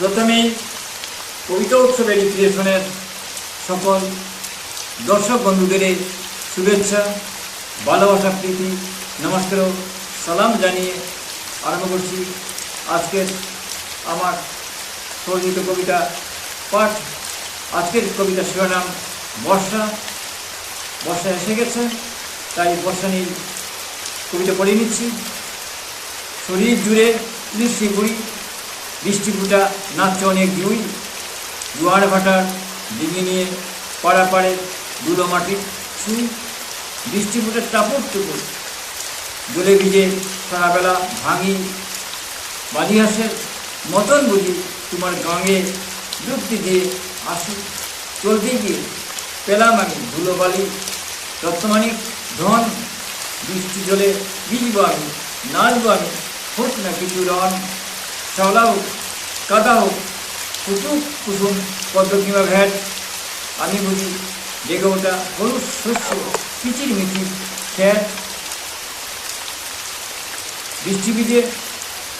প্রথমেই কবিতা উৎসবের ক্রিয়েশনের সকল দর্শক বন্ধুদের শুভেচ্ছা, ভালোবাসা, প্রীতি, নমস্কার সালাম জানিয়ে আরম্ভ করছি আজকের আমার স্বরচিত কবিতা পাঠ। আজকের কবিতা শিরোনাম বর্ষা। বর্ষা এসে গেছে, তাই বর্ষা নিয়ে কবিতা পড়ে নিচ্ছি। শরীর জুড়ে বৃষ্টি বুড়ি ফুটা নাচছে অনেক জুই জোয়ার ভাটার ডিঙি নিয়ে পাড়া পাড়ে দুলো মাটির ছুঁই ফুটে টাপুর টুকুর জলে ভিজে সারাবেলা ভাঙি বাদিহাসের মতন বুঝি তোমার গাঙে যুক্তি দিয়ে আসি। চলতে গিয়ে পেলাম আমি ধুলোবালি রত্নমানিক ধন, বৃষ্টি জলে ভিজবো আমি, নাচবো আমি, হোক না কিছু রন হোক কাদা হোক, কুটুক কুসুম পদ্ম কিংবা ভ্যাট, আমি বুঝি জেগে ওটা হলুদ শস্য, কিচির মিচির খ্যাট বৃষ্টি ভিজে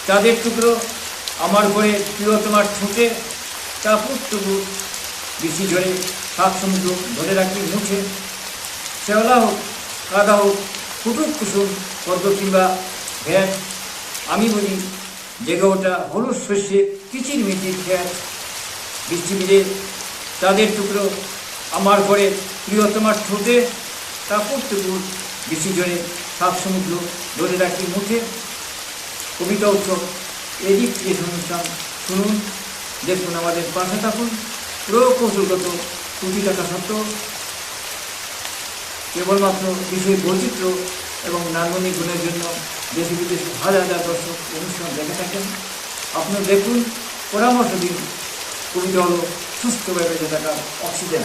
চাঁদের টুকরো আমার ঘরে প্রিয় তোমার ঠোঁটে কাপুর টুকুর বৃষ্টি ঝরে শাক সমুদ্র ধরে রাখি মুছে। শ্যাওলা হোক, কাদা হোক ফুটুক কুসুম পদ্ম কিংবা ভ্যাট, আমি বলি জেগে ওঠা হলুদ শস্যে কিচির মিচির খ্যাট বৃষ্টি ভিজে চাঁদের টুকরো আমার ঘরে প্রিয় তোমার ঠোঁটে কাপড় বৃষ্টি ঝরে শাক সমুদ্র ধরে রাখি মুঠে। কবিতা উৎসব এদিক ক্রিয়েশন অনুষ্ঠান শুনুন। দেখুন আমাদের পাশে থাকুন। প্রকৌশলগত ত্রুটি থাকা সত্ত্বেও কেবলমাত্র বিষয় বৈচিত্র্য এবং নান্দনিক গুণের জন্য দেশে বিদেশে হাজার হাজার দর্শক দেখে থাকেন। আপনি দেখুন পরামর্শ দিন। কবিতা হলো সুস্থভাবে বেঁচে থাকা অক্সিজেন।